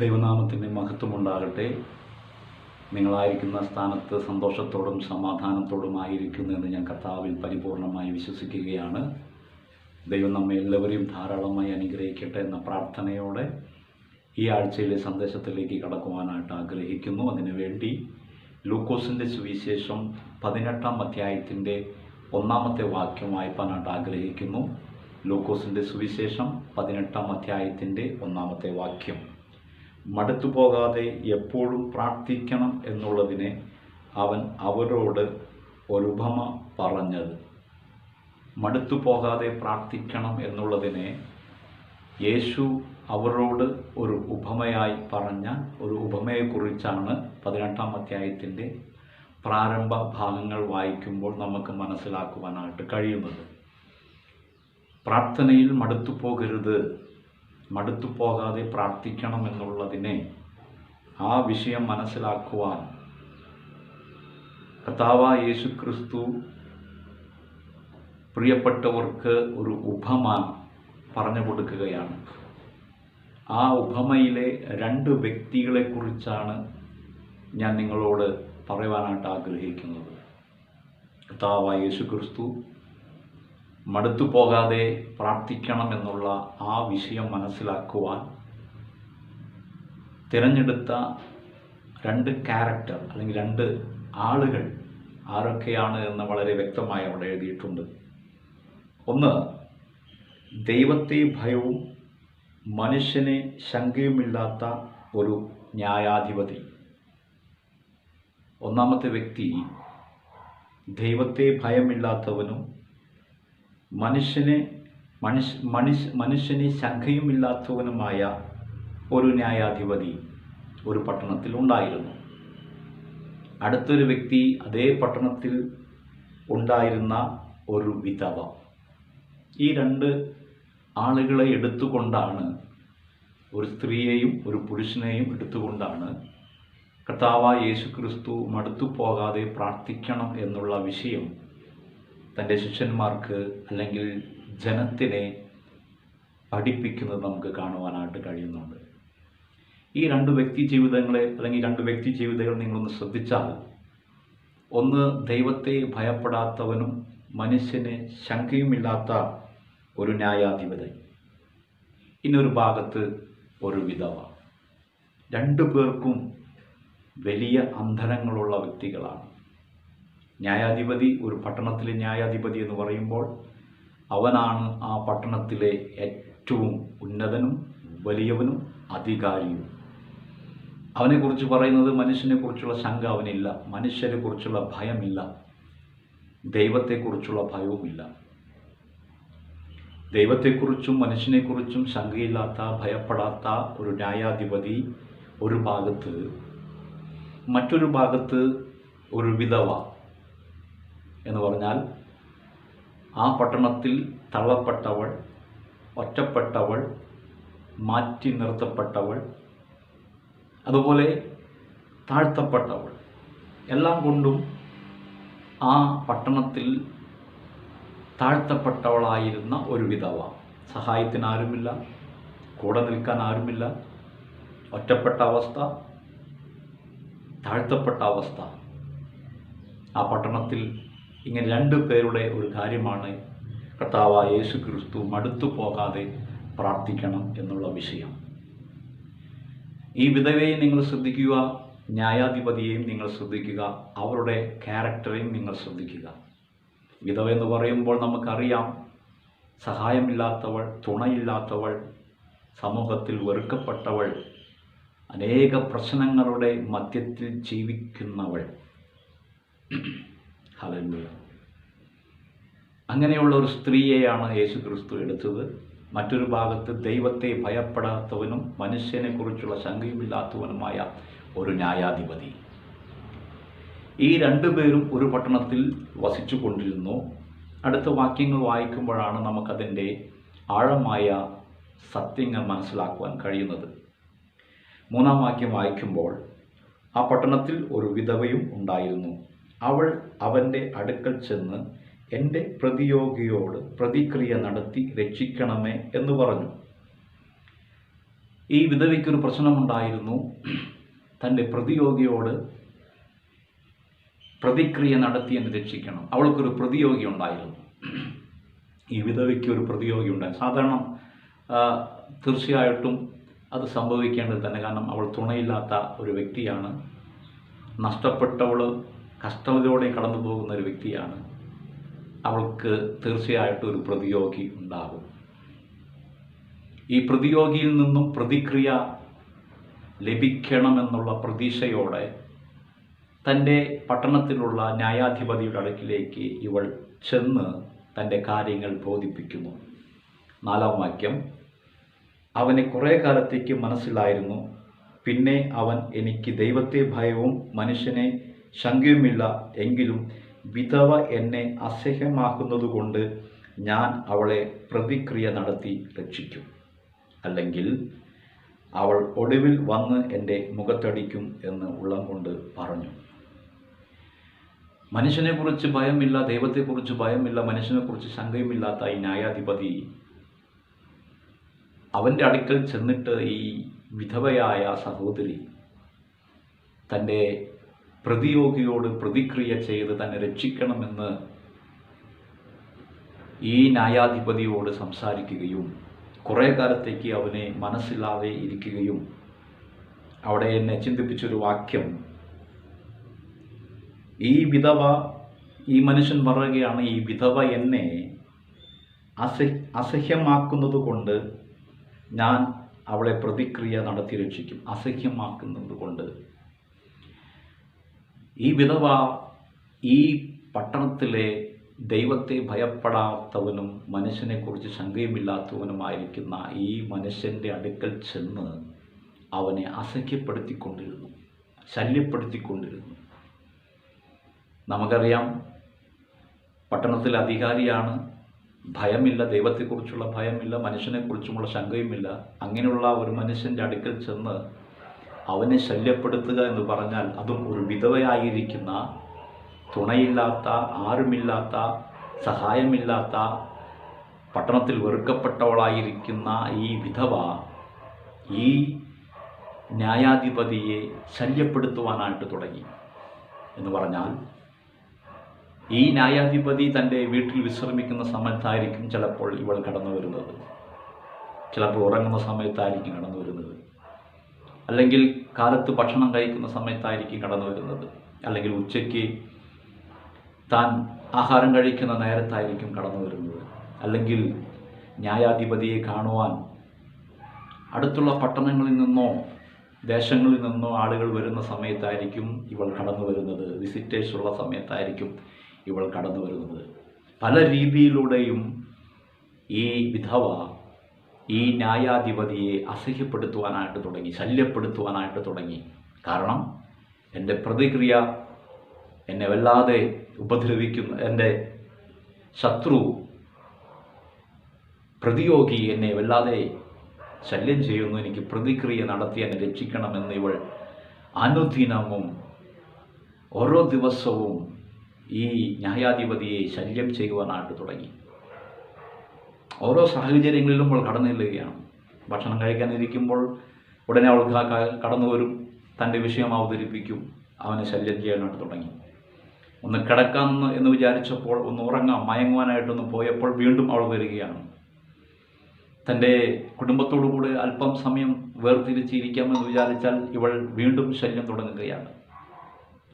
ദൈവനാമത്തിന്റെ മഹത്വമുണ്ടാകട്ടെ. നിങ്ങളായിരിക്കുന്ന സ്ഥാനത്ത് സന്തോഷത്തോടും സമാധാനത്തോടും ആയിരിക്കുന്നു എന്ന് ഞാൻ കർത്താവിൽ പരിപൂർണമായി വിശ്വസിക്കുകയാണ്. ദൈവം നമ്മെ എല്ലാവരെയും ധാരാളമായി അനുഗ്രഹിക്കട്ടെ എന്ന പ്രാർത്ഥനയോടെ ഈ ആഴ്ചയിലെ സന്ദേശത്തിലേക്ക് കടക്കുവാനായിട്ട് ആഗ്രഹിക്കുന്നു. അതിനുവേണ്ടി ലൂക്കോസിന്റെ സുവിശേഷം പതിനെട്ടാം അധ്യായത്തിന്റെ ഒന്നാമത്തെ വാക്യം വായിപ്പാനായിട്ട് ആഗ്രഹിക്കുന്നു. ലൂക്കോസിന്റെ സുവിശേഷം പതിനെട്ടാം അധ്യായത്തിന്റെ ഒന്നാമത്തെ വാക്യം. മടുത്തു പോകാതെ എപ്പോഴും പ്രാർത്ഥിക്കണം എന്നുള്ളതിനെ അവൻ അവരോട് ഒരുപമ പറഞ്ഞത്. മടുത്തു പോകാതെ പ്രാർത്ഥിക്കണം എന്നുള്ളതിനെ യേശു അവരോട് ഒരു ഉപമയായി പറഞ്ഞ ഒരു ഉപമയെക്കുറിച്ചാണ് പതിനെട്ടാം അധ്യായത്തിന്റെ പ്രാരംഭ ഭാഗങ്ങൾ വായിക്കുമ്പോൾ നമുക്ക് മനസ്സിലാക്കുവാനായിട്ട് കഴിയുന്നത്. പ്രാർത്ഥനയിൽ മടുത്തു പോകരുത്. മടുത്തു പോകാതെ പ്രാർത്ഥിക്കണം എന്നുള്ളതിനെ ആ വിഷയം മനസ്സിലാക്കുവാൻ കർത്താവ യേശു ക്രിസ്തു പ്രിയപ്പെട്ടവർക്ക് ഒരു ഉപമ പറഞ്ഞു കൊടുക്കുകയാണ്. ആ ഉപമയിലെ രണ്ട് വ്യക്തികളെക്കുറിച്ചാണ് ഞാൻ നിങ്ങളോട് പറയുവാനായിട്ട് ആഗ്രഹിക്കുന്നത്. കർത്താവായ യേശു ക്രിസ്തു മടുത്തു പോകാതെ പ്രാർത്ഥിക്കണം എന്നുള്ള ആ വിഷയം മനസ്സിലാക്കുവാൻ തിരഞ്ഞെടുത്ത രണ്ട് ക്യാരക്ടർ അല്ലെങ്കിൽ രണ്ട് ആളുകൾ ആരൊക്കെയാണ് എന്ന് വളരെ വ്യക്തമായി അവിടെ എഴുതിയിട്ടുണ്ട്. ഒന്ന് ദൈവത്തെ ഭയവും മനുഷ്യനെ ശങ്കയുമില്ലാത്ത ഒരു ന്യായാധിപതി. ഒന്നാമത്തെ വ്യക്തി ദൈവത്തെ ഭയമില്ലാത്തവനും മനുഷ്യനെ മനുഷ്യ മനുഷ്യ മനുഷ്യനെ ശങ്കയുമില്ലാത്തവനുമായ ഒരു ന്യായാധിപതി ഒരു പട്ടണത്തിൽ ഉണ്ടായിരുന്നു. അടുത്തൊരു വ്യക്തി അതേ പട്ടണത്തിൽ ഉണ്ടായിരുന്ന ഒരു വിധവ. ഈ രണ്ട് ആളുകളെ എടുത്തുകൊണ്ടാണ് ഒരു സ്ത്രീയെയും ഒരു പുരുഷനെയും എടുത്തുകൊണ്ടാണ് കർത്താവായ യേശു ക്രിസ്തു മടുത്തു പോകാതെ പ്രാർത്ഥിക്കണം എന്നുള്ള വിഷയം തന്റെ ശിഷ്യന്മാർക്ക് അല്ലെങ്കിൽ ജനത്തിനെ പഠിപ്പിക്കുന്നത് നമുക്ക് കാണുവാനായിട്ട് കഴിയുന്നുണ്ട്. ഈ രണ്ട് വ്യക്തി ജീവിതങ്ങളെ അല്ലെങ്കിൽ രണ്ട് വ്യക്തി ജീവിതങ്ങൾ നിങ്ങളൊന്ന് ശ്രദ്ധിച്ചാൽ ഒന്ന് ദൈവത്തെ ഭയപ്പെടാത്തവനും മനുഷ്യന് ശങ്കയുമില്ലാത്ത ഒരു ന്യായാധിപതി. ഇന്നൊരു ഭാഗത്ത് ഒരു വിധവ. രണ്ടു പേർക്കും വലിയ അന്ധരങ്ങളുള്ള വ്യക്തികളാണ്. ന്യായാധിപതി ഒരു പട്ടണത്തിലെ ന്യായാധിപതി എന്ന് പറയുമ്പോൾ അവനാണ് ആ പട്ടണത്തിലെ ഏറ്റവും ഉന്നതനും വലിയവനും അധികാരിയും. അവനെക്കുറിച്ച് പറയുന്നത് മനുഷ്യനെക്കുറിച്ചുള്ള ശങ്ക അവനില്ല മനുഷ്യരെക്കുറിച്ചുള്ള ഭയമില്ല ദൈവത്തെക്കുറിച്ചുള്ള ഭയവുമില്ല. ദൈവത്തെക്കുറിച്ചും മനുഷ്യനെക്കുറിച്ചും ശങ്കയില്ലാത്ത ഭയപ്പെടാത്ത ഒരു ന്യായാധിപതി ഒരു ഭാഗത്ത് മറ്റൊരു ഭാഗത്ത് ഒരു വിധവ എന്ന് പറഞ്ഞാൽ ആ പട്ടണത്തിൽ തള്ളപ്പെട്ടവൾ ഒറ്റപ്പെട്ടവൾ മാറ്റി നിർത്തപ്പെട്ടവൾ അതുപോലെ താഴ്ത്തപ്പെട്ടവൾ എല്ലാം കൊണ്ടും ആ പട്ടണത്തിൽ താഴ്ത്തപ്പെട്ടവളായിരുന്ന ഒരു വിധവ സഹായത്തിന് ആരുമില്ല കൂടെ നിൽക്കാൻ ആരുമില്ല ഒറ്റപ്പെട്ട അവസ്ഥ താഴ്ത്തപ്പെട്ട അവസ്ഥ. ആ പട്ടണത്തിൽ ഇങ്ങനെ രണ്ടു പേരുടെ ഒരു കാര്യമാണ് കർത്താവ് യേശു ക്രിസ്തു മടുത്തു പോകാതെ പ്രാർത്ഥിക്കണം എന്നുള്ള വിഷയം. ഈ വിധവയെ നിങ്ങൾ ശ്രദ്ധിക്കുക ന്യായാധിപതിയെയും നിങ്ങൾ ശ്രദ്ധിക്കുക അവരുടെ ക്യാരക്ടറെയും നിങ്ങൾ ശ്രദ്ധിക്കുക. വിധവ എന്ന് പറയുമ്പോൾ നമുക്കറിയാം സഹായമില്ലാത്തവൾ തുണയില്ലാത്തവൾ സമൂഹത്തിൽ വെറുക്കപ്പെട്ടവൾ അനേക പ്രശ്നങ്ങളുടെ മധ്യത്തിൽ ജീവിക്കുന്നവൾ. ഹലല്ലുയ അങ്ങനെയുള്ള ഒരു സ്ത്രീയെയാണ് യേശു ക്രിസ്തു എടുത്തത്. മറ്റൊരു ഭാഗത്ത് ദൈവത്തെ ഭയപ്പെടാത്തവനും മനുഷ്യനെക്കുറിച്ചുള്ള ശങ്കയുമില്ലാത്തവനുമായ ഒരു ന്യായാധിപതി. ഈ രണ്ടുപേരും ഒരു പട്ടണത്തിൽ വസിച്ചു കൊണ്ടിരുന്നു അടുത്ത വാക്യങ്ങൾ വായിക്കുമ്പോഴാണ് നമുക്കതിന്റെ ആഴമായ സത്യങ്ങൾ മനസ്സിലാക്കുവാൻ കഴിയുന്നത്. മൂന്നാം വാക്യം വായിക്കുമ്പോൾ ആ പട്ടണത്തിൽ ഒരു വിധവയും ഉണ്ടായിരുന്നു. അവൾ അവന്റെ അടുക്കൽ ചെന്ന് എന്റെ പ്രതിയോഗിയോട് പ്രതിക്രിയ നടത്തി രക്ഷിക്കണമേ എന്ന് പറഞ്ഞു. ഈ വിധവയ്ക്കൊരു പ്രശ്നമുണ്ടായിരുന്നു. തന്റെ പ്രതിയോഗിയോട് പ്രതിക്രിയ നടത്തി എന്ന് രക്ഷിക്കണം. അവൾക്കൊരു പ്രതിയോഗി ഉണ്ടായിരുന്നു. ഈ വിധവയ്ക്ക് ഒരു പ്രതിയോഗി ഉണ്ടായി സാധാരണ തീർച്ചയായിട്ടും അത് സംഭവിക്കേണ്ടത് തന്നെ. കാരണം അവൾ തുണയില്ലാത്ത ഒരു വ്യക്തിയാണ്. നഷ്ടപ്പെട്ടവൾ കഷ്ടതയോടെ കടന്നു പോകുന്ന ഒരു വ്യക്തിയാണ്. അവൾക്ക് തീർച്ചയായിട്ടും ഒരു പ്രതിയോഗി ഉണ്ടാകും. ഈ പ്രതിയോഗിയിൽ നിന്നും പ്രതിക്രിയ ലഭിക്കണമെന്നുള്ള പ്രതീക്ഷയോടെ തന്റെ പട്ടണത്തിലുള്ള ന്യായാധിപതിയുടെ അടുക്കിലേക്ക് ഇവൾ ചെന്ന് തന്റെ കാര്യങ്ങൾ ബോധിപ്പിക്കുന്നു. നാലാം വാക്യം അവനെ കുറേ കാലത്തേക്ക് മനസ്സിലായിരുന്നു. പിന്നെ അവൻ എനിക്ക് ദൈവത്തെ ഭയവും മനുഷ്യനെ ശങ്കയുമില്ല എങ്കിലും വിധവ എന്നെ അസഹ്യമാക്കുന്നതുകൊണ്ട് ഞാൻ അവളെ പ്രതിക്രിയ നടത്തി രക്ഷിക്കും. അല്ലെങ്കിൽ അവൾ ഒടുവിൽ വന്ന് എന്റെ മുഖത്തടിക്കും എന്ന് ഉള്ളം കൊണ്ട് പറഞ്ഞു. മനുഷ്യനെക്കുറിച്ച് ഭയമില്ല ദൈവത്തെക്കുറിച്ച് ഭയമില്ല മനുഷ്യനെക്കുറിച്ച് ശങ്കയുമില്ലാത്ത ഈ ന്യായാധിപതി അവന്റെ അടുക്കൽ ചെന്നിട്ട് ഈ വിധവയായ സഹോദരി തന്റെ പ്രതിയോഗിയോട് പ്രതിക്രിയ ചെയ്ത് തന്നെ രക്ഷിക്കണമെന്ന് ഈ ന്യായാധിപതിയോട് സംസാരിക്കുകയും കുറേ കാലത്തേക്ക് അവനെ മനസ്സില്ലാതെ ഇരിക്കുകയും അവിടെ എന്നെ ചിന്തിപ്പിച്ചൊരു വാക്യം. ഈ വിധവ ഈ മനുഷ്യൻ പറയുകയാണ് ഈ വിധവ എന്നെ അസഹ്യ അസഹ്യമാക്കുന്നത് കൊണ്ട് ഞാൻ അവളെ പ്രതിക്രിയ നടത്തി രക്ഷിക്കും. അസഹ്യമാക്കുന്നത് കൊണ്ട്. ഈ വിധവ ഈ പട്ടണത്തിലെ ദൈവത്തെ ഭയപ്പെടാത്തവനും മനുഷ്യനെക്കുറിച്ച് ശങ്കയുമില്ലാത്തവനുമായിരിക്കുന്ന ഈ മനുഷ്യന്റെ അടുക്കൽ ചെന്ന് അവനെ അസഖ്യപ്പെടുത്തിക്കൊണ്ടിരുന്നു ശല്യപ്പെടുത്തിക്കൊണ്ടിരുന്നു. നമുക്കറിയാം പട്ടണത്തിൽ അധികാരിയാണ്. ഭയമില്ല ദൈവത്തെക്കുറിച്ചുള്ള ഭയമില്ല മനുഷ്യനെക്കുറിച്ചുമുള്ള ശങ്കയുമില്ല. അങ്ങനെയുള്ള ഒരു മനുഷ്യന്റെ അടുക്കൽ ചെന്ന് അവനെ ശല്യപ്പെടുത്തുക എന്ന് പറഞ്ഞാൽ അതും ഒരു വിധവയായിരിക്കുന്ന തുണയില്ലാത്ത ആരുമില്ലാത്ത സഹായമില്ലാത്ത പട്ടണത്തിൽ വെറുക്കപ്പെട്ടവളായിരിക്കുന്ന ഈ വിധവ ഈ ന്യായാധിപതിയെ ശല്യപ്പെടുത്തുവാനായിട്ട് തുടങ്ങി എന്ന് പറഞ്ഞാൽ ഈ ന്യായാധിപതി തന്റെ വീട്ടിൽ വിശ്രമിക്കുന്ന സമയത്തായിരിക്കും ചിലപ്പോൾ ഇവൾ കടന്നു വരുന്നത്. ചിലപ്പോൾ ഉറങ്ങുന്ന സമയത്തായിരിക്കും കടന്നു വരുന്നത്. അല്ലെങ്കിൽ കാലത്ത് ഭക്ഷണം കഴിക്കുന്ന സമയത്തായിരിക്കും കടന്നു വരുന്നത്. അല്ലെങ്കിൽ ഉച്ചയ്ക്ക് താൻ ആഹാരം കഴിക്കുന്ന നേരത്തായിരിക്കും കടന്നു വരുന്നത്. അല്ലെങ്കിൽ ന്യായാധിപതിയെ കാണുവാൻ അടുത്തുള്ള പട്ടണങ്ങളിൽ നിന്നോ ദേശങ്ങളിൽ നിന്നോ ആളുകൾ വരുന്ന സമയത്തായിരിക്കും ഇവൾ കടന്നു വരുന്നത്. വിസിറ്റേഴ്സ് ഉള്ള സമയത്തായിരിക്കും ഇവൾ കടന്നു വരുന്നത്. പല രീതിയിലൂടെയും ഈ വിധവ ഈ ന്യായാധിപതിയെ അസഹ്യപ്പെടുത്തുവാനായിട്ട് തുടങ്ങി ശല്യപ്പെടുത്തുവാനായിട്ട് തുടങ്ങി. കാരണം എന്റെ പ്രതിക്രിയ എന്നെ വല്ലാതെ ഉപദ്രവിക്കുന്ന എന്റെ ശത്രു പ്രതിയോഗി എന്നെ വല്ലാതെ ശല്യം ചെയ്യുന്നു എനിക്ക് പ്രതിക്രിയ നടത്തി എന്നെ രക്ഷിക്കണമെന്ന് ഇവൾ അനുദിനവും ഓരോ ദിവസവും ഈ ന്യായാധിപതിയെ ശല്യം ചെയ്യുവാനായിട്ട് തുടങ്ങി. ഓരോ സാഹചര്യങ്ങളിലും അവൾ കടന്നു ചെല്ലുകയാണ്. ഭക്ഷണം കഴിക്കാനിരിക്കുമ്പോൾ ഉടനെ അവൾക്ക് ക- കടന്നു വരും. തന്റെ വിഷയം അവതരിപ്പിക്കും. അവനെ ശല്യം ചെയ്യാനായിട്ട് തുടങ്ങി. ഒന്ന് കിടക്കാമെന്ന് എന്ന് വിചാരിച്ചപ്പോൾ ഒന്ന് ഉറങ്ങാം. മയങ്ങുവാനായിട്ടൊന്ന് പോയപ്പോൾ വീണ്ടും അവൾ വരികയാണ്. തന്റെ കുടുംബത്തോടു കൂടെ അല്പം സമയം വേർതിരിച്ചിരിക്കാമെന്ന് വിചാരിച്ചാൽ ഇവൾ വീണ്ടും ശല്യം തുടങ്ങുകയാണ്.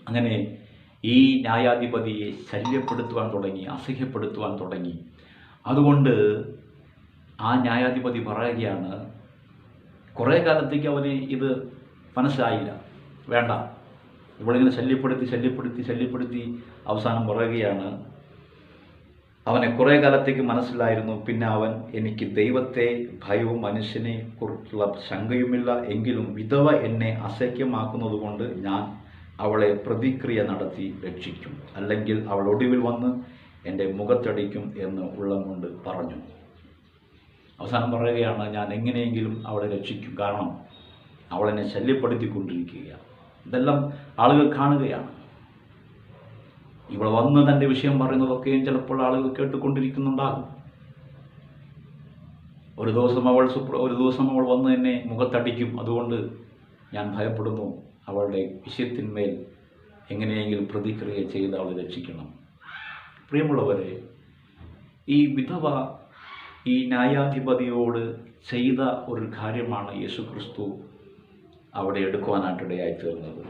അങ്ങനെ ഈ ന്യായാധിപതിയെ ശല്യപ്പെടുത്തുവാൻ തുടങ്ങി അസഹ്യപ്പെടുത്തുവാൻ തുടങ്ങി. അതുകൊണ്ട് ആ ന്യായാധിപതി പറയുകയാണ് കുറേ കാലത്തേക്ക് അവന് ഇത് മനസ്സിലായില്ല. വേണ്ട. ഇവളിങ്ങനെ ശല്യപ്പെടുത്തി ശല്യപ്പെടുത്തി ശല്യപ്പെടുത്തി അവസാനം പറയുകയാണ് അവനെ കുറേ കാലത്തേക്ക് മനസ്സിലായിരുന്നു. പിന്നെ അവൻ എനിക്ക് ദൈവത്തെ ഭയവും മനുഷ്യനെ കുറിച്ചുള്ള ശങ്കയുമില്ല. എങ്കിലും വിധവ എന്നെ അസഖ്യമാക്കുന്നത് കൊണ്ട് ഞാൻ അവളെ പ്രതിക്രിയ നടത്തി രക്ഷിക്കും. അല്ലെങ്കിൽ അവൾ ഒടുവിൽ വന്ന് എന്റെ മുഖത്തടിക്കും എന്ന് ഉള്ളം കൊണ്ട് പറഞ്ഞു. അവസാനം പറയുകയാണ് ഞാൻ എങ്ങനെയെങ്കിലും അവളെ രക്ഷിക്കും. കാരണം അവളെന്നെ ശല്യപ്പെടുത്തിക്കൊണ്ടിരിക്കുകയാണ്. ഇതെല്ലാം ആളുകൾ കാണുകയാണ്. ഇവൾ വന്ന് തന്റെ വിഷയം പറയുന്നതൊക്കെയും ചിലപ്പോൾ ആളുകൾ കേട്ടുകൊണ്ടിരിക്കുന്നുണ്ടാകും. ഒരു ദിവസം അവൾ ഒരു ദിവസം അവൾ വന്ന് എന്നെ മുഖത്തടിക്കും. അതുകൊണ്ട് ഞാൻ ഭയപ്പെടുന്നു. അവളുടെ വിഷയത്തിന്മേൽ എങ്ങനെയെങ്കിലും പ്രതിക്രിയ ചെയ്ത് അവളെ രക്ഷിക്കണം. പ്രിയമുള്ളവരെ ഈ വിധവ ഈ ന്യായാധിപതിയോട് ചെയ്ത ഒരു കാര്യമാണ് യേശു ക്രിസ്തു അവിടെ എടുക്കുവാനായിട്ടിടയായി തീർന്നത്.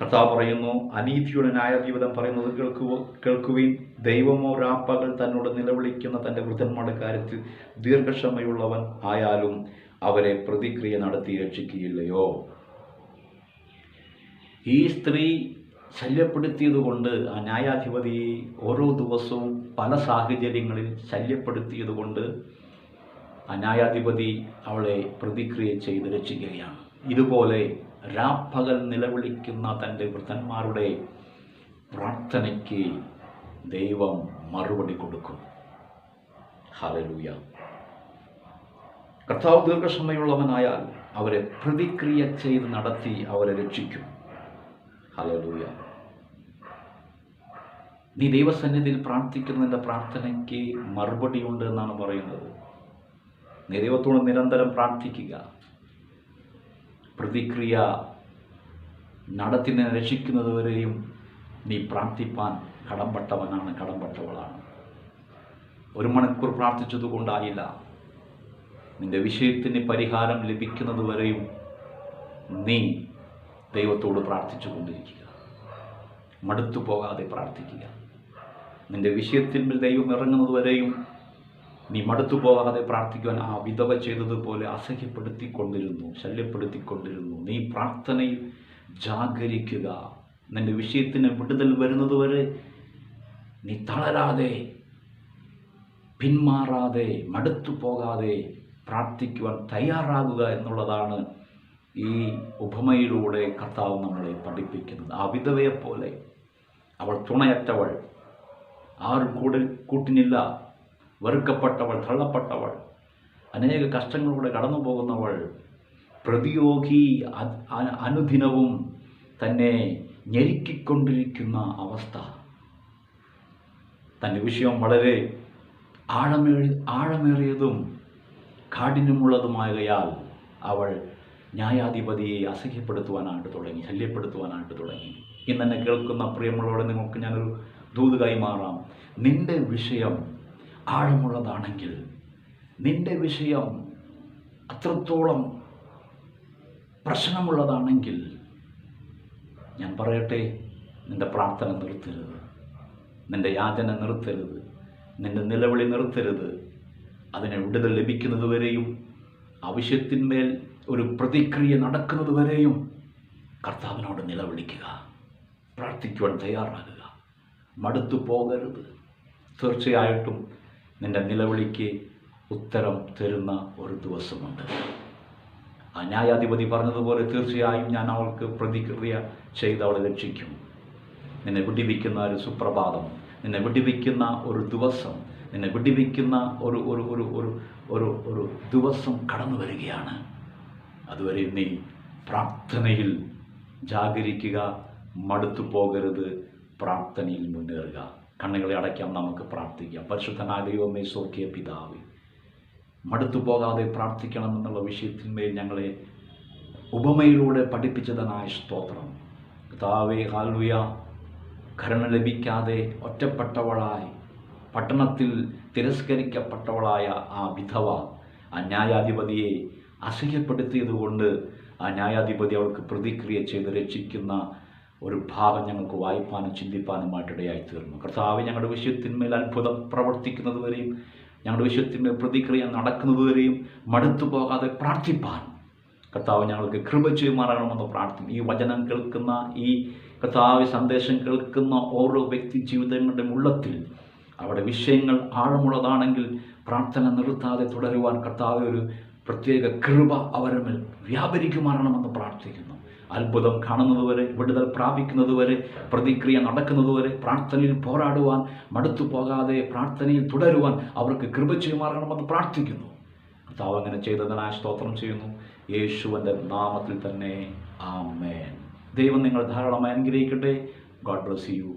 കർത്താവ് പറയുന്നു അനീതിയുടെ ന്യായാധിപതം പറയുന്നത് കേൾക്കുക കേൾക്കുവിൻ. ദൈവമോ രാപ്പകൽ തന്നോട് നിലവിളിക്കുന്ന തന്റെ വൃദ്ധന്മാരുടെ കാര്യത്തിൽ ദീർഘക്ഷമയുള്ളവൻ ആയാലും അവരെ പ്രതിക്രിയ നടത്തി രക്ഷിക്കുകയില്ലയോ? ഈ സ്ത്രീ ശല്യപ്പെടുത്തിയതുകൊണ്ട് ആ ന്യായാധിപതി ഓരോ ദിവസവും പല സാഹചര്യങ്ങളിൽ ശല്യപ്പെടുത്തിയതുകൊണ്ട് ആ ന്യായാധിപതി അവളെ പ്രതിക്രിയ ചെയ്ത് രക്ഷിക്കുകയാണ്. ഇതുപോലെ രാപ്പകൽ നിലവിളിക്കുന്ന തന്റെ വൃദ്ധന്മാരുടെ പ്രാർത്ഥനയ്ക്ക് ദൈവം മറുപടി കൊടുക്കും ഹലലൂയ കർത്താവ് ദീർഘക്ഷമയുള്ളവനായാൽ അവരെ പ്രതിക്രിയ ചെയ്ത് നടത്തി അവരെ രക്ഷിക്കും. ഹലലൂയ നീ ദൈവസന്നിധിയിൽ പ്രാർത്ഥിക്കുന്നതിന്റെ പ്രാർത്ഥനയ്ക്ക് മറുപടിയുണ്ട് എന്നാണ് പറയുന്നത്. നീ ദൈവത്തോട് നിരന്തരം പ്രാർത്ഥിക്കുക. പ്രതിക്രിയ നടത്തിനെ രക്ഷിക്കുന്നതുവരെയും നീ പ്രാർത്ഥിപ്പാൻ കടംപെട്ടവനാണ് കടംപെട്ടവളാണ് ഒരു മണിക്കൂർ പ്രാർത്ഥിച്ചതുകൊണ്ടായില്ല. നിന്റെ വിഷയത്തിന് പരിഹാരം ലഭിക്കുന്നതുവരെയും നീ ദൈവത്തോട് പ്രാർത്ഥിച്ചു കൊണ്ടിരിക്കുക മടുത്തു പോകാതെ പ്രാർത്ഥിക്കുക. നിന്റെ വിഷയത്തിൽ ദൈവം ഇറങ്ങുന്നതുവരെയും നീ മടുത്തു പോകാതെ പ്രാർത്ഥിക്കുവാൻ ആ വിധവ ചെയ്തതുപോലെ അസഹ്യപ്പെടുത്തിക്കൊണ്ടിരുന്നു ശല്യപ്പെടുത്തിക്കൊണ്ടിരുന്നു. നീ പ്രാർത്ഥനയിൽ ജാഗരിക്കുക. നിന്റെ വിഷയത്തിന് വിടുതൽ വരുന്നതുവരെ നീ തളരാതെ പിന്മാറാതെ മടുത്തു പോകാതെ പ്രാർത്ഥിക്കുവാൻ തയ്യാറാകുക എന്നുള്ളതാണ് ഈ ഉപമയിലൂടെ കർത്താവ് നമ്മളെ പഠിപ്പിക്കുന്നത്. ആ വിധവയെപ്പോലെ അവൾ തുണയറ്റവൾ ആരും കൂടെ കൂട്ടിനില്ല. വെറുക്കപ്പെട്ടവൾ തള്ളപ്പെട്ടവൾ അനേക കഷ്ടങ്ങളിലൂടെ കടന്നു പോകുന്നവൾ പ്രതിയോഗി അനുദിനവും തന്നെ ഞെരുക്കിക്കൊണ്ടിരിക്കുന്ന അവസ്ഥ. തന്റെ വിഷയം വളരെ ആഴമേ ആഴമേറിയതും കാഠിന്യമുള്ളതുമാകയാൽ അവൾ ന്യായാധിപതിയെ അസഹ്യപ്പെടുത്തുവാനായിട്ട് തുടങ്ങി ശല്യപ്പെടുത്തുവാനായിട്ട് തുടങ്ങി. ഇന്ന് എന്നെ കേൾക്കുന്ന പ്രിയമുള്ളവരെ നിങ്ങൾക്ക് ഞാനൊരു ദൂത് കൈമാറാം നിന്റെ വിഷയം ആഴമുള്ളതാണെങ്കിൽ നിന്റെ വിഷയം അത്രത്തോളം പ്രശ്നമുള്ളതാണെങ്കിൽ ഞാൻ പറയട്ടെ നിന്റെ പ്രാർത്ഥന നിർത്തരുത്. നിന്റെ യാചന നിർത്തരുത്. നിന്റെ നിലവിളി നിർത്തരുത്. അതിനെ വിടുതൽ ലഭിക്കുന്നതുവരെയും ആവശ്യത്തിന്മേൽ ഒരു പ്രതിക്രിയ നടക്കുന്നതുവരെയും കർത്താവിനോട് നിലവിളിക്കുക. പ്രാർത്ഥിക്കുവാൻ തയ്യാറാകുക. മടുത്തു പോകരുത്. തീർച്ചയായിട്ടും നിന്റെ നിലവിളിക്ക് ഉത്തരം തരുന്ന ഒരു ദിവസമുണ്ട്. ആ ന്യായാധിപതി പറഞ്ഞതുപോലെ തീർച്ചയായും ഞാൻ അവൾക്ക് പ്രതിക്രിയ ചെയ്ത് അവളെ രക്ഷിക്കും. നിന്നെ വിടിവിക്കുന്ന ഒരു സുപ്രഭാതം നിന്നെ വിടിവിക്കുന്ന ഒരു ദിവസം നിന്നെ വിടിവിക്കുന്ന ഒരു ഒരു ഒരു ഒരു ഒരു ഒരു ദിവസം കടന്നു വരികയാണ്. അതുവരെ നീ പ്രാർത്ഥനയിൽ ജാഗരിക്കുക മടുത്തു പോകരുത് പ്രാർത്ഥനയിൽ മുന്നേറുക. കണ്ണുകളെ അടയ്ക്കാം നമുക്ക് പ്രാർത്ഥിക്കാം. പരിശുദ്ധനായ ദൈവമേ സ്വർഗീയ പിതാവ് മടുത്തു പോകാതെ പ്രാർത്ഥിക്കണമെന്നുള്ള വിഷയത്തിന്മേൽ ഞങ്ങളെ ഉപമയിലൂടെ പഠിപ്പിച്ചതനായ സ്തോത്രം. പിതാവേ ഹാൽവിയ കരുണ ലഭിക്കാതെ ഒറ്റപ്പെട്ടവളായി പട്ടണത്തിൽ തിരസ്കരിക്കപ്പെട്ടവളായ ആ വിധവ ആ ന്യായാധിപതിയെ അസഹ്യപ്പെടുത്തിയതുകൊണ്ട് ആ ന്യായാധിപതി അവൾക്ക് പ്രതിക്രിയ ചെയ്ത് രക്ഷിക്കുന്ന ഒരു ഭാഗം ഞങ്ങൾക്ക് വായിപ്പാനും ചിന്തിപ്പാനുമായിട്ടിടയായി തീർന്നു കർത്താവ് ഞങ്ങളുടെ വിഷയത്തിന്മേൽ അത്ഭുതം പ്രവർത്തിക്കുന്നതുവരെയും ഞങ്ങളുടെ വിഷയത്തിന്മേൽ പ്രതിക്രിയ നടക്കുന്നതുവരെയും മടുത്തു പോകാതെ പ്രാർത്ഥിപ്പാൻ. കർത്താവ് ഞങ്ങൾക്ക് കൃപ ചെയ്യുമാറാകണമെന്ന് പ്രാർത്ഥിക്കും ഈ വചനം കേൾക്കുന്ന ഈ കർത്താവ് സന്ദേശം കേൾക്കുന്ന ഓരോ വ്യക്തി ജീവിതങ്ങളുടെ ഉള്ളത്തിൽ അവിടെ വിഷയങ്ങൾ ആഴമുള്ളതാണെങ്കിൽ പ്രാർത്ഥന നിർത്താതെ തുടരുവാൻ കർത്താവ് ഒരു പ്രത്യേക കൃപ അവരെ മേൽ വ്യാപരിക്കുമാറണമെന്ന് പ്രാർത്ഥിക്കുന്നു. അത്ഭുതം കാണുന്നതുവരെ വിടുതൽ പ്രാപിക്കുന്നതുവരെ പ്രതിക്രിയ നടക്കുന്നതുവരെ പ്രാർത്ഥനയിൽ പോരാടുവാൻ മടുത്തു പോകാതെ പ്രാർത്ഥനയിൽ തുടരുവാൻ അവർക്ക് കൃപ ചെയ്യുമാറണമെന്ന് പ്രാർത്ഥിക്കുന്നു. കർത്താവ് അങ്ങനെ ചെയ്തതിനായി സ്തോത്രം ചെയ്യുന്നു. യേശുവിന്റെ നാമത്തിൽ തന്നെ ആമേൻ. ദൈവം നിങ്ങൾ ധാരാളമായി അനുഗ്രഹിക്കട്ടെ. God bless you.